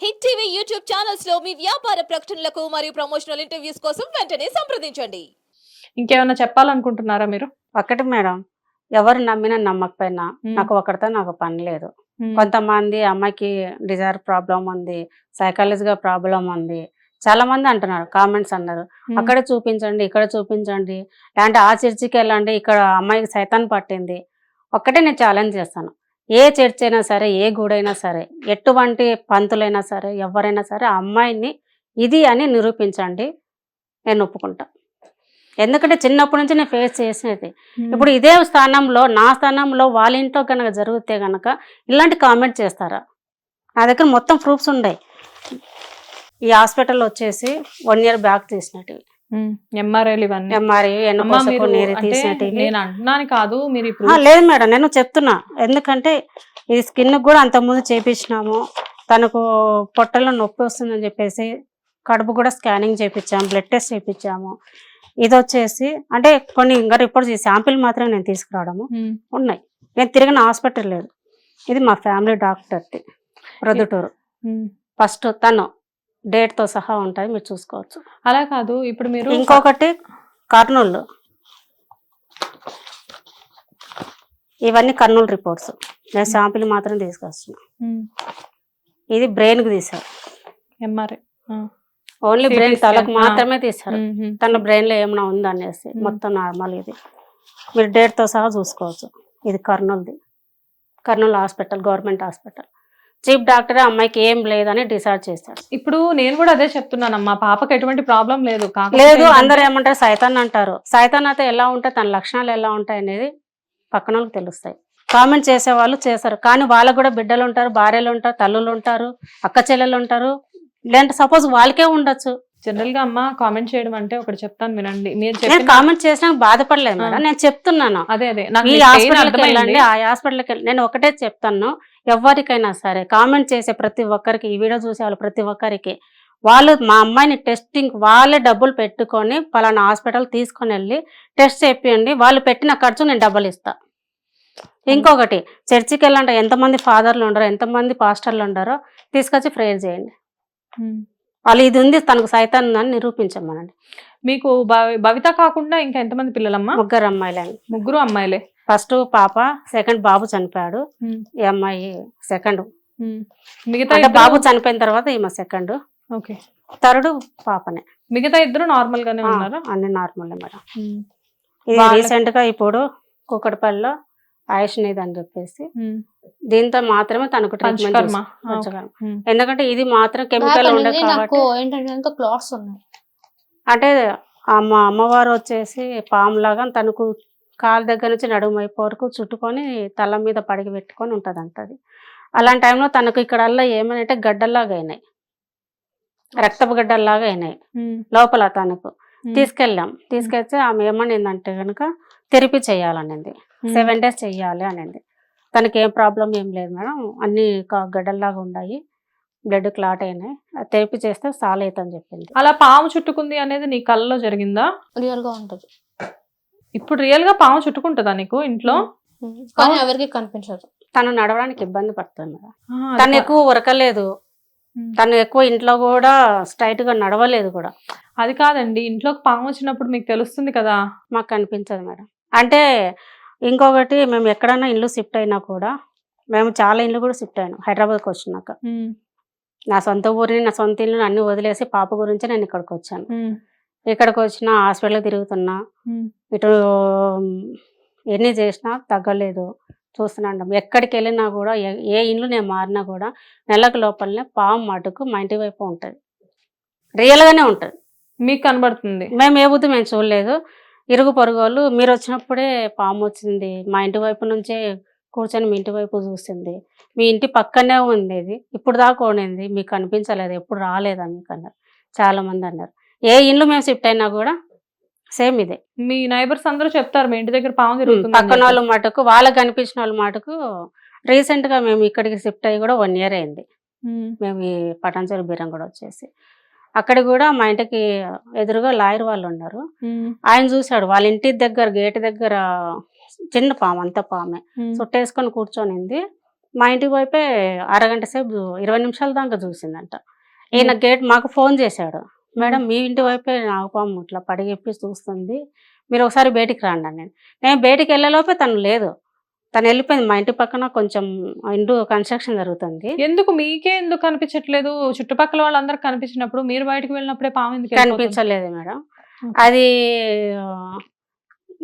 Hit TV YouTube ఛానల్స్లో మీ వ్యాపార ప్రకటనలకు మరియు ప్రమోషనల్ ఇంటర్వ్యూస్ కోసం వెంటనే సంప్రదించండి. ఇంకేమైనా చెప్పాలనుకుంటున్నారా మీరు? ఒకటి మేడం ఎవరు నమ్మినా నమ్మకపోయినా మ్మ్. నాకు ఒకరితో నాకు పని లేదు. కొంతమంది అమ్మాయికి డిజైర్ ప్రాబ్లం ఉంది సైకాలజీగా ప్రాబ్లం ఉంది. చాలా మంది అంటున్నారు కామెంట్స్ అన్నారు. అక్కడ చూపించండి ఇక్కడ చూపించండి. లేదంటే ఆ చర్చికి వెళ్ళండి ఇక్కడ అమ్మాయికి సైతాన్ పట్టింది. ఒక్కటే నేను ఛాలెంజ్ చేస్తాను. ఏ చర్చ్ అయినా సరే ఏ గుడైనా సరే ఎటువంటి పంతులైనా సరే ఎవరైనా సరే ఆ అమ్మాయిని ఇది అని నిరూపించండి నేను ఒప్పుకుంటా ఎందుకంటే చిన్నప్పటి నుంచి నేను ఫేస్ చేసినది. ఇప్పుడు ఇదే స్థానంలో నా స్థానంలో వాళ్ళ ఇంట్లో కనుక జరిగితే కనుక ఇలాంటి కామెంట్ చేస్తారా నా దగ్గర మొత్తం ప్రూఫ్స్ ఉన్నాయి ఈ హాస్పిటల్ వచ్చేసి వన్ ఇయర్ బ్యాక్ తీసినట్టు. ఎంఆర్ఐలు ఇవన్నీ. ఎంఆర్ఐ నేను అంటున్నాను కాదు మీరు లేదు మేడం నేను చెప్తున్నా. ఎందుకంటే ఇది స్కిన్ కూడా అంతకుముందు చేపించినాము. తనకు పొట్టలో నొప్పి వస్తుందని చెప్పేసి కడుపు కూడా స్కానింగ్ చేపించాము బ్లడ్ టెస్ట్ చేపించాము. ఇది వచ్చేసి అంటే కొన్ని ఇంకా రిపోర్ట్స్ ఈ శాంపిల్ మాత్రమే నేను తీసుకురావడము. ఉన్నాయి. నేను తిరిగిన హాస్పిటల్ లేదు. ఇది మా ఫ్యామిలీ డాక్టర్ది ప్రొద్దుటూరు. ఫస్ట్ తను. డేట్తో సహా ఉంటుంది మీరు చూసుకోవచ్చు అలా కాదు ఇప్పుడు మీరు ఇంకొకటి కర్నూలు ఇవన్నీ కర్నూలు రిపోర్ట్స్ నేను శాంపిల్ మాత్రం తీసుకొస్తున్నా. ఇది బ్రెయిన్కి తీశారు ఎంఆర్ఐ. ఓన్లీ బ్రెయిన్ తలకు. మాత్రమే తీశారు. మ్మ్. తన బ్రెయిన్లో ఏమైనా ఉందా అనేసి మ్మ్. మొత్తం నార్మల్ ఇది మీరు డేట్తో సహా చూసుకోవచ్చు ఇది కర్నూలుది Kurnool hospital government hospital chief doctor అమ్మాయికి ఏం లేదని డిసైడ్ చేశాడు ఇప్పుడు నేను కూడా అదే చెప్తున్నానమ్మా పాపకి ఎటువంటి ప్రాబ్లం లేదు లేదు అందరు ఏమంటారు? సైతాన్ అంటారు. సైతాన్ అయితే ఎలా ఉంటాయి తన లక్షణాలు ఎలా ఉంటాయి అనేది పక్కన వాళ్ళకి తెలుస్తాయి. కామెంట్ చేసే వాళ్ళు చేస్తారు కానీ వాళ్ళకు కూడా బిడ్డలు ఉంటారు భార్యలు ఉంటారు తల్లులు ఉంటారు అక్క చెల్లెలు ఉంటారు. లేదంటే సపోజ్ వాళ్ళకే ఉండొచ్చు. జనరల్గా అమ్మ కామెంట్ చేయడం అంటే ఒకటి చెప్తాను వినండి. మీరు కామెంట్ చేసినా బాధపడలేదు మేడం. నేను చెప్తున్నాను. అదే అదే. ఈ హాస్పిటల్కి. వెళ్ళండి ఆ హాస్పిటల్కి వెళ్ళి నేను ఒకటే చెప్తాను. ఎవరికైనా సరే కామెంట్ చేసే ప్రతి ఒక్కరికి ఈ వీడియో చూసే వాళ్ళు ప్రతి ఒక్కరికి వాళ్ళు మా అమ్మాయిని టెస్టింగ్ వాళ్ళే డబ్బులు పెట్టుకొని పలానా హాస్పిటల్ తీసుకొని వెళ్ళి టెస్ట్ చేపియండి. వాళ్ళు పెట్టిన ఖర్చు నేను డబ్బులు ఇస్తా. ఇంకొకటి చర్చికి వెళ్ళండి ఎంతమంది ఫాదర్లు ఉండరో ఎంతమంది పాస్టర్లు ఉండరో తీసుకొచ్చి ప్రేయర్ చేయండి. వాళ్ళు ఇది ఉంది తనకు సైతాన్ ఉందని నిరూపించమనండి. మీకు భవి- భవిత కాకుండా ఇంకా ఎంతమంది పిల్లలమ్మా? ముగ్గురు అమ్మాయిలని ముగ్గురు అమ్మాయిలే. ఫస్ట్ పాప సెకండ్ బాబు చనిపోయాడు. ఈ అమ్మాయి సెకండ్. మిగతా బాబు చనిపోయిన తర్వాత ఈమె సెకండ్. ఓకే. థర్డ్ పాపనే. మిగతా ఇద్దరు నార్మల్ గానే ఉన్నారా? అన్ని నార్మల్ మేడం. ఇది రీసెంట్గా ఇప్పుడు కుక్కడపల్లిలో ఆయుష్ నిధి అని చెప్పేసి. దీంతో మాత్రమే తనకు ట్రీట్మెంట్. ఎందుకంటే ఇది మాత్రం కెమికల్ ఉండదు నాకు ఏంటంటే క్లాత్స్ ఉన్నాయి అంటే అమ్మ అమ్మవారు వచ్చేసి పాము లాగా తనకు కాలు దగ్గర నుంచి నడుము వైపు వరకు చుట్టుకొని తల మీద పడిగి పెట్టుకొని ఉంటుంది అంటది అలాంటి టైంలో తనకు ఇక్కడల్లా ఏమైనా గడ్డల్లాగా అయినాయి రక్తపు గడ్డల్లాగా అయినాయి. లోపల తనకు. తీసుకెళ్ళాం తీసుకెళ్తే ఆమె ఏమనిందంటే కనుక తెరిపి చేయాలనింది. సెవెన్ డేస్ చెయ్యాలి అనింది. తనకి ఏం ప్రాబ్లం ఏం లేదు మేడం. అన్ని గడ్డల్లాగా ఉన్నాయి బ్లడ్ క్లాట్ అయినాయి. అది తెరిపి చేస్తే సాల్ అవుతుందని చెప్పింది. అలా పాము చుట్టుకుంది అనేది నీ కళ్ళలో జరిగిందా? రియల్గా ఉంటది. ఇప్పుడు రియల్గా పాము చుట్టుకుంటుందా నీకు ఇంట్లో? కానీ ఎవరికి కనిపించదు. తను నడవడానికి ఇబ్బంది పడుతుంది తను కా- ఎక్కువ ఉరకలేదు. తను ఎక్కువ ఇంట్లో కూడా స్ట్రైట్గా నడవలేదు కూడా. అది కాదండి. ఇంట్లోకి పాము వచ్చినప్పుడు మీకు తెలుస్తుంది కదా? మాకు కనిపించదు మేడం. అంటే ఇంకొకటి మేము ఎక్కడైనా ఇల్లు షిఫ్ట్ అయినా కూడా మేము చాలా ఇల్లు కూడా షిఫ్ట్ అయినాం హైదరాబాద్కి వచ్చినాక. నా సొంత ఊరిని నా సొంత ఇల్లు అన్ని వదిలేసి పాప గురించి నేను ఇక్కడికి వచ్చాను. ఇక్కడికి వచ్చిన హాస్పిటల్ తిరుగుతున్నా. ఇటు ఎన్ని చేసినా తగ్గలేదు. చూస్తున్నాం ఎక్కడికి వెళ్ళినా కూడా ఏ- ఏ ఇల్లు నేను మారినా కూడా నెలకు లోపలనే పాము మటుకు మా ఇంటి వైపు ఉంటుంది. రియల్గానే ఉంటుంది. మీకు కనబడుతుంది. మేము ఏ బుద్ధి మేము చూడలేదు. ఇరుగు పొరుగు వాళ్ళు మీరు వచ్చినప్పుడే పాము వచ్చింది మా ఇంటి వైపు నుంచే కూర్చొని మీ ఇంటి వైపు చూసింది. మీ ఇంటి పక్కనే ఉంది ఇది ఇప్పుడు దాకా ఉండింది. మీకు కనిపించలేదు ఎప్పుడు రాలేదా మీకు అన్నారు చాలా మంది అన్నారు. ఏ ఇండ్లు మేము షిఫ్ట్ అయినా కూడా సేమ్ ఇదే. మీ నైబర్స్ అందరూ చెప్తారు మీ ఇంటి దగ్గర పాము తిరుగుతుంది పక్కన వాళ్ళు మటుకు వాళ్ళకి కనిపించిన వాళ్ళ మటుకు రీసెంట్గా మేము ఇక్కడికి షిఫ్ట్ అయ్యి కూడా వన్ ఇయర్ అయింది. మేము ఈ పటాన్చెరు బీరం కూడా వచ్చేసి. అక్కడ కూడా మా ఇంటికి ఎదురుగా లాయర్ వాళ్ళు ఉన్నారు. ఆయన చూశాడు. వాళ్ళ ఇంటి దగ్గర గేట్ దగ్గర చిన్న పాము అంత పామే. చుట్టేసుకొని కూర్చొనింది. మా ఇంటి వైపే అరగంట సేపు ఇరవై నిమిషాల దాకా చూసిందంట. ఈయన గేట్ మాకు ఫోన్ చేశాడు. మేడం మీ ఇంటి వైపే నాగపాము ఇట్లా పడిగెప్పి చూస్తుంది. మీరు ఒకసారి బయటికి రండి నేను నేను బయటికి వెళ్ళేలోపే తను లేదు. తను వెళ్ళిపోయింది. మా ఇంటి పక్కన కొంచెం ఇండు కన్స్ట్రక్షన్ జరుగుతుంది. ఎందుకు? మీకే ఎందుకు కనిపించట్లేదు? చుట్టుపక్కల వాళ్ళందరికి కనిపించినప్పుడు మీరు బయటకు వెళ్ళినప్పుడే పాము ఎందుకు? కనిపించలేదు మేడం. అది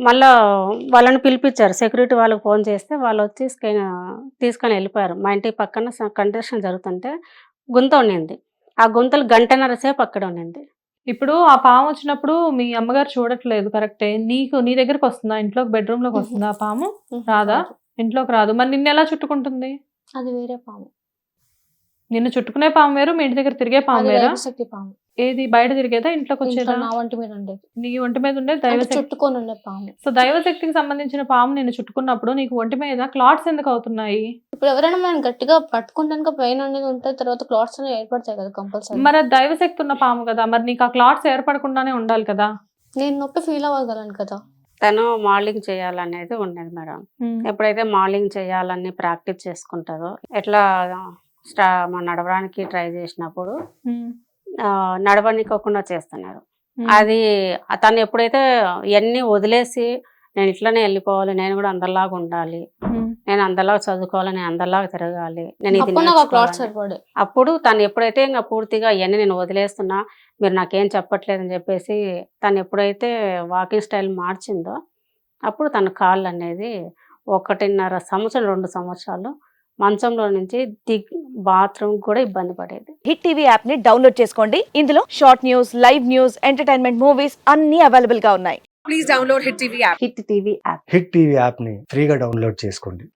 మళ్ళా వాళ్ళని పిలిపించారు. సెక్యూరిటీ వాళ్ళకి ఫోన్ చేస్తే వాళ్ళు వచ్చి స్కై- తీసుకొని వెళ్ళిపోయారు. మా ఇంటి పక్కన కన్స్ట్రక్షన్ జరుగుతుంటే గుంత ఉండింది. ఆ గుంతలు గంటన్నర సేపు అక్కడ ఉండింది. ఇప్పుడు ఆ పాము వచ్చినప్పుడు మీ అమ్మగారు చూడట్లేదు కరెక్టే? నీకు నీ దగ్గరకు వస్తుందా? ఇంట్లోకి బెడ్రూమ్లోకి వస్తుందా ఆ పాము? రాదా? ఇంట్లోకి రాదు. మరి నిన్ను ఎలా చుట్టుకుంటుంది? అది వేరే పాము. నిన్ను చుట్టుకునే పాము వేరు మీ ఇంటి దగ్గర తిరిగే పాము వేరా? దైవశక్తి పాము. ఏది? బయట తిరిగేదా? ఇంట్లోకి ఇంట్లో వచ్చేదా? నా వంటి మీద ఉండేది. నీ ఒంటి మీద ఉండే దైవశక్తి చుట్టుకొని ఉండే పాము. సో దైవశక్తికి సంబంధించిన పాము నిన్ను చుట్టుకున్నప్పుడు నీకు ఒంటి మీద క్లాట్స్ ఎందుకు అవుతున్నాయి? ఇప్పుడు ఎవరైనా మనం గట్టిగా పట్టుకుంటానికి పెయిన్ అనేది ఉంటే తర్వాత క్లాట్స్ అనేవి ఏర్పడతాయి కదా కంపల్సరీ మరి అది దైవశక్తి ఉన్న పాము కదా. మరి నీకు ఆ క్లాట్స్ ఏర్పడకుండానే ఉండాలి కదా. నేను నొప్పి ఫీల్ అవ్వగలను కదా. తను మోడలింగ్ చేయాలనేది ఉండేది మేడం. ఎప్పుడైతే మోడలింగ్ చేయాలని ప్రాక్టీస్ చేసుకుంటుందో ఎట్లా స్టా నడవడానికి ట్రై చేసినప్పుడు నడవనికోకుండా చేస్తున్నారు. అది తను ఎప్పుడైతే ఇవన్నీ వదిలేసి నేను ఇట్లనే వెళ్ళిపోవాలి నేను కూడా అందరిలాగా ఉండాలి. నేను అందరిలాగా చదువుకోవాలి నేను అందరిలాగా తిరగాలి నేను ఇది అప్పుడు తను ఎప్పుడైతే ఇంకా పూర్తిగా ఇవన్నీ నేను వదిలేస్తున్నా మీరు నాకేం చెప్పట్లేదు అని చెప్పేసి తను ఎప్పుడైతే వాకింగ్ స్టైల్ మార్చిందో అప్పుడు తన కాళ్ళు అనేది ఒకటిన్నర సంవత్సరం రెండు సంవత్సరాలు మంచంలో నుంచి దిగ్ బాత్రూమ్ కూడా ఇబ్బంది పడేది. హిట్ టీవీ యాప్ని డౌన్లోడ్ చేసుకోండి. ఇందులో short news live news entertainment movies అన్ని అవైలబుల్గా ఉన్నాయి. Hit TV app hit TV యాప్ని ఫ్రీగా డౌన్లోడ్ చేసుకోండి.